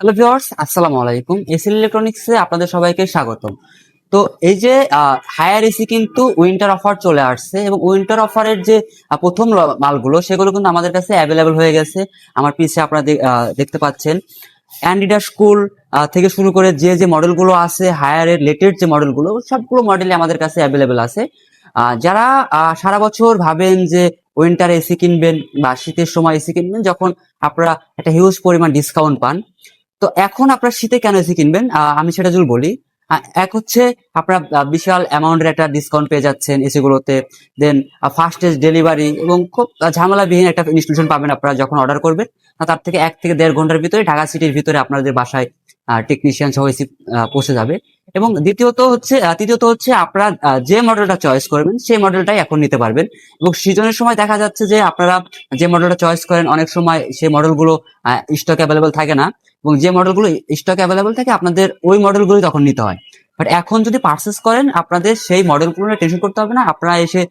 Hello viewers আসসালামু আলাইকুম। এসিল ইলেকট্রনিক্সে আপনাদের সবাইকে স্বাগতম। তো এই যে হায়ার এসি কিন্তু উইন্টার অফার চলে আসছে এবং উইন্টার অফারের যে প্রথম মালগুলো, সেগুলো কিন্তু আমাদের কাছে অ্যাভেলেবল হয়ে গেছে। আমার পিছে আপনারা দেখতে পাচ্ছেন। অ্যান্ডিডা স্কুল থেকে শুরু করে যে যে মডেলগুলো আছে হায়ারের লেটেস্ট যে মডেলগুলো সবগুলো মডেলই আমাদের কাছে অ্যাভেলেবল আছে। যারা সারা বছর ভাবেন যে উইন্টার এসি কিনবেন বা শীতের সময় এসি কিনবেন, যখন আপনারা একটা হিউজ পরিমাণ ডিসকাউন্ট পান তো এখন আপনার শীতে কেন এসি কিনবেন? আমি সেটা যদি বলি এক হচ্ছে আপনারা বিশাল অ্যামাউন্টের একটা ডিসকাউন্ট পেয়ে যাচ্ছেন এসি গুলোতে। দেন ফাস্টেস্ট ডেলিভারি এবং খুব ঝামেলাবিহীন একটা ইনস্টলেশন পাবেন আপনারা যখন অর্ডার করবেন। তার থেকে এক থেকে দেড় ঘণ্টার ভিতরে ঢাকা সিটির ভিতরে আপনাদের বাসায় টেকনিশিয়ান সহ এসি পৌঁছে যাবে। এবং দ্বিতীয়ত হচ্ছে তৃতীয়ত হচ্ছে আপনারা যে মডেলটা চয়েস করবেন, সেই মডেলটাই এখন নিতে পারবেন। এবং সিজনের সময় দেখা যাচ্ছে যে আপনারা যে মডেলটা চয়েস করেন, অনেক সময় সেই মডেলগুলো স্টক অ্যাভেলেবল থাকে না। এবং যে মডেলগুলো স্টক অ্যাভেলেবল থাকে, আপনাদের ওই মডেলগুলোই তখন নিতে হয়। বাট এখন যদি পারচেস করেন, আপনাদের সেই মডেলগুলো নিয়ে টেনশন করতে হবে না। আপনারা এসে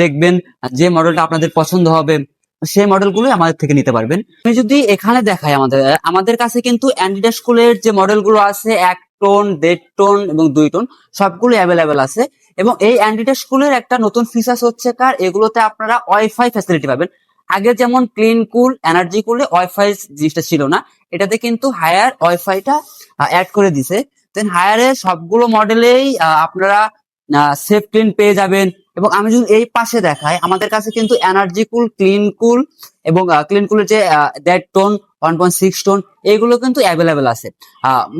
দেখবেন যে মডেলটা আপনাদের পছন্দ হবে, সেই মডেলগুলোই আমাদের থেকে নিতে পারবেন। আমি যদি এখানে দেখাই আমাদের আমাদের কাছে কিন্তু অ্যান্ডিডা স্কুলের যে মডেলগুলো আছে, এক টোন দেড় টোন এবং দুই টোন সবগুলো অ্যাভেলেবেল আছে। এবং এই অ্যান্ডিডা স্কুলের একটা নতুন ফিচার্স হচ্ছে কার? এগুলোতে আপনারা ওয়াইফাই ফ্যাসিলিটি পাবেন। আগে যেমন ক্লিন কুল এনার্জি কুলে ওয়াইফাই জিনিসটা ছিল না। এটাতে কিন্তু হায়ার ওয়াইফাইটা অ্যাড করে দিছে। দেন হায়ারের সবগুলো মডেলেই আপনারা সেফ ক্লিন পেয়ে যাবেন। এবং আমি যদি এই পাশে দেখাই, আমাদের কাছে কিন্তু এনার্জি কুল ক্লিন কুল এবং ক্লিন কুলের যে that ton one point six ton এগুলো কিন্তু অ্যাভেলেবেল আছে।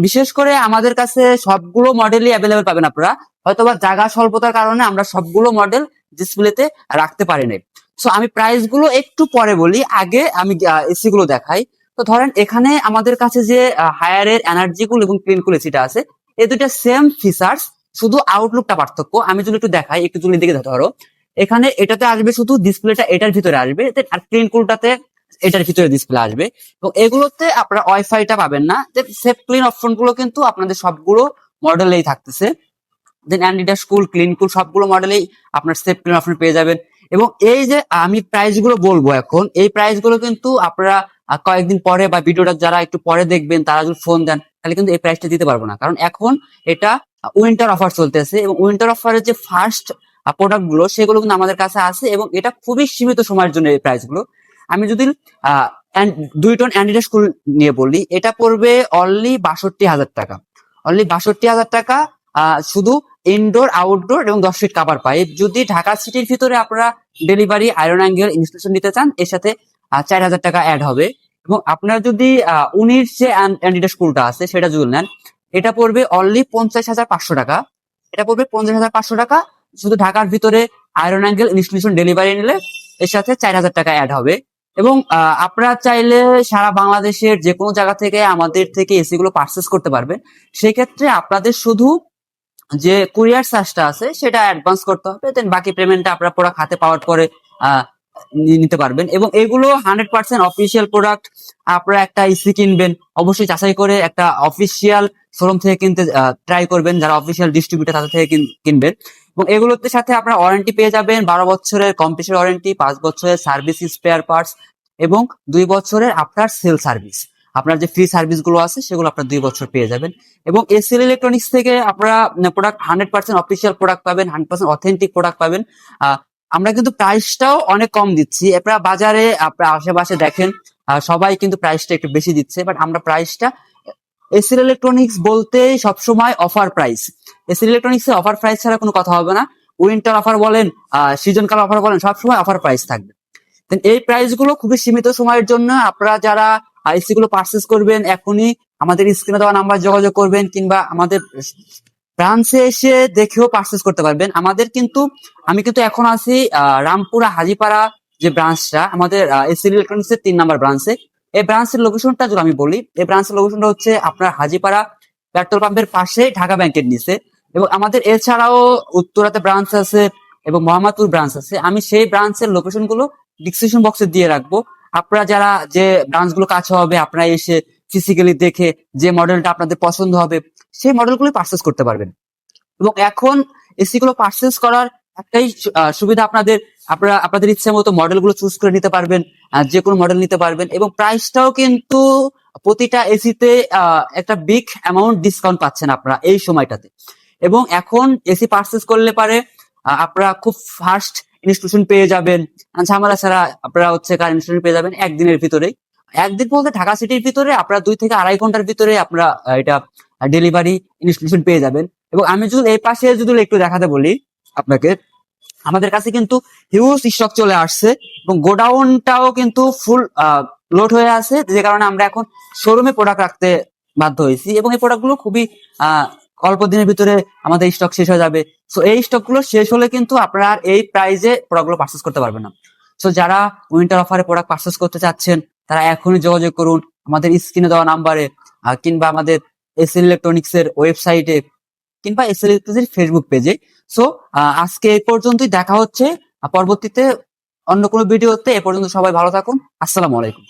বিশেষ করে আমাদের কাছে সবগুলো মডেলই অ্যাভেলেবেল পাবেন আপনারা। হয়তোবা জায়গা স্বল্পতার কারণে আমরা সবগুলো মডেল ডিসপ্লেতে রাখতে পারি নাই সো আমি প্রাইসগুলো একটু পরে বলি। আগে আমি এসি গুলো দেখাই। তো ধরেন, এখানে আমাদের কাছে যে হায়ারের এনার্জি কুল এবং ক্লিন কুল এসিটা আছে এই দুইটা সেম ফিচার্স শুধু আউটলুকটা পার্থক্য। আমি যদি একটু দেখাই, একটু তুলে দিকে ধরো। এখানে এটাতে আসবে শুধু ডিসপ্লেটা এটার ভিতরে আসবে আর ক্লিন কুলটাতে এটার ভিতরে ডিসপ্লে আসবে। এবং এগুলোতে আপনারা ওয়াইফাইটা পাবেন না। যে সেফ ক্লিন অপশনগুলো কিন্তু আপনাদের সবগুলো মডেলেই থাকতেছে। দেন অ্যান্ডিডা স্কুল ক্লিন কুল সবগুলো মডেলেই আপনার সেফ ক্লিন অপশন পেয়ে যাবেন। এবং এই যে আমি প্রাইসগুলো বলব এখন, এই প্রাইসগুলো কিন্তু আপনারা কয়েকদিন পরে বা ভিডিওটা যারা একটু পরে দেখবেন, তারা যদি ফোন দেন, তাহলে কিন্তু এই প্রাইসটা দিতে পারব না। কারণ এখন এটা উইন্টার অফার চলতেছে এবং উইন্টার অফারের যে ফার্স্ট প্রোডাক্টগুলো, সেগুলো কিন্তু আমাদের কাছে আছে এবং এটা খুবই সীমিত সময়ের জন্য এই প্রাইসগুলো। আমি যদি দুই টন অ্যান্ডিডা স্কুল নিয়ে বলি, এটা পড়বে অনলি বাষট্টি হাজার টাকা। অনলি বাষট্টি হাজার টাকা শুধু ইনডোর আউটডোর এবং দশ ফিট কাভার পাইপ যদি ঢাকা সিটির ভিতরে আপনারা ডেলিভারি আয়রন অ্যাঙ্গেল ইনস্টলেশন নিতে চান, এর সাথে চার হাজার টাকা অ্যাড হবে। এবং আপনার যদি উনির যে অ্যান্ডিডা স্কুলটা আছে, সেটা যদি নেন, এটা পড়বে অনলি পঞ্চাশ হাজার পাঁচশো টাকা। এটা পড়বে পঞ্চাশ হাজার পাঁচশো টাকা। শুধু ঢাকার ভিতরে আয়রন অ্যাঙ্গেল ইনস্টলেশন ডেলিভারি নিলে, এর সাথে চার হাজার টাকা অ্যাড হবে। এবং আপনারা চাইলে সারা বাংলাদেশের যে কোনো জায়গা থেকে আমাদের থেকে এসি গুলো পারচেস করতে পারবেন। সেক্ষেত্রে আপনাদের শুধু যে কুরিয়ার চার্জটা আছে, সেটা অ্যাডভান্স করতে হবে দেন বাকি পেমেন্টটা আপনারা প্রোডাক্ট হাতে পাওয়ার পরে নিতে পারবেন। এবং এগুলো হান্ড্রেড পার্সেন্ট অফিসিয়াল প্রোডাক্ট আপনারা একটা ইসি কিনবেন, অবশ্যই যাচাই করে একটা অফিসিয়াল শোরুম থেকে কিনতে ট্রাই করবেন যারা অফিসিয়াল ডিস্ট্রিবিউটার তাদের থেকে কিনবেন। এবং এগুলোর সাথে আপনারা ওয়ারেন্টি পেয়ে যাবেন, বারো বছরের কম্পিউটার ওয়ারেন্টি পাঁচ বছরের সার্ভিস স্পেয়ার পার্টস এবং দুই বছরের আপনার সেল সার্ভিস আপনার যে ফ্রি সার্ভিসগুলো আছে, সেগুলো আপনার দুই বছর পেয়ে যাবেন। এবং এসএল ইলেকট্রনিক্স থেকে আপনারা product hundred percent official product পাবেন হান্ড্রেড পার্সেন্ট অথেন্টিক প্রোডাক্ট পাবেন। আমরা কিন্তু প্রাইসটাও অনেক কম দিচ্ছি। আপনারা বাজারে, আপনার আশেপাশে দেখেন সবাই কিন্তু প্রাইসটা একটু বেশি দিচ্ছে বাট আমরা প্রাইসটা এসএল ইলেকট্রনিক্স বলতে সবসময় offer price SL electronics offer price ছাড়া কোনো কথা হবে না। উইন্টার অফার বলেন সিজন কাল অফার বলেন, সবসময় অফার প্রাইস থাকবে। Then এই প্রাইসগুলো খুবই সীমিত সময়ের জন্য আপনারা যারা আইসি গুলো পারচেস করবেন, এখনই আমাদের স্ক্রিনে দেওয়া নাম্বার যোগাযোগ করবেন কিংবা আমাদের ব্রাঞ্চে এসে দেখেও পারচেস করতে পারবেন। আমাদের কিন্তু, আমি কিন্তু এখন আছি রামপুরা হাজিপাড়া যে ব্রাঞ্চটা আমাদের এসি ইলেকট্রনিক্স এর তিন নাম্বার ব্রাঞ্চে এই ব্রাঞ্চের লোকেশনটা যদি আমি বলি, এই ব্রাঞ্চের লোকেশনটা হচ্ছে আপনার হাজিপাড়া পেট্রোল পাম্পের পাশে ঢাকা ব্যাংকের নিচে এবং আমাদের এছাড়াও উত্তরাতে ব্রাঞ্চ আছে এবং মোহাম্মদপুর ব্রাঞ্চ আছে। আমি সেই ব্রাঞ্চের লোকেশনগুলো ডিসক্রিপশন বক্সে দিয়ে রাখব। আপনারা যারা যে ব্রাঞ্চগুলো কাছে হবে, আপনারা এসে ফিজিক্যালি দেখে যে মডেলটা আপনাদের পছন্দ হবে, সেই মডেলগুলো পারচেস করতে পারবেন। এবং এখন এসি গুলো পারচেস করার একটাই সুবিধা আপনাদের আপনারা, আপনাদের ইচ্ছে মতো মডেলগুলো চুজ করে নিতে পারবেন যে কোনো মডেল নিতে পারবেন এবং প্রাইসটাও কিন্তু প্রতিটা এসিতে একটা বিগ অ্যামাউন্ট ডিসকাউন্ট পাচ্ছেন আপনারা এই সময়টাতে। এবং এখন এসি পারচেস করলে পারে আপনারা খুব ফাস্ট ইনস্টিটিউশন পেয়ে যাবেন। ঝামেলা ছাড়া আপনারা হচ্ছে কার ইনস্টলেশন পেয়ে যাবেন একদিনের ভিতরেই। একদিন বলতে ঢাকা সিটির ভিতরে আপনারা দুই থেকে আড়াই ঘণ্টার ভিতরে আপনারা এটা ডেলিভারি ইনস্টিটিউশন পেয়ে যাবেন। এবং আমি যদি এই পাশে যদি একটু দেখাতে বলি আপনাকে আমাদের কাছে কিন্তু হিউজ স্টক চলে আসছে এবং গোডাউনটাও কিন্তু ফুল লোড হয়ে আছে, যে কারণে আমরা এখন শোরুমে প্রোডাক্ট রাখতে বাধ্য হয়েছি এবং এই প্রোডাক্টগুলো খুবই অল্প দিনের ভিতরে আমাদের স্টক শেষ হয়ে যাবে। সো এই স্টকগুলো শেষ হলে কিন্তু আপনারা এই প্রাইজে প্রোডাক্টগুলো পারচেস করতে পারবেন না। সো যারা উইন্টার অফারে প্রোডাক্ট পারচেস করতে চাচ্ছেন, তারা এখনই যোগাযোগ করুন আমাদের স্ক্রিনে দেওয়া নাম্বারে কিংবা আমাদের এস ইলেকট্রনিক্স এর ওয়েবসাইটে কিংবা এস ইলেকট্রনিক্স ফেসবুক পেজে সো আজকে এ পর্যন্তই দেখা হচ্ছে। পরবর্তীতে অন্য কোনো ভিডিওতে এ পর্যন্ত সবাই ভালো থাকুন। আসসালামু আলাইকুম।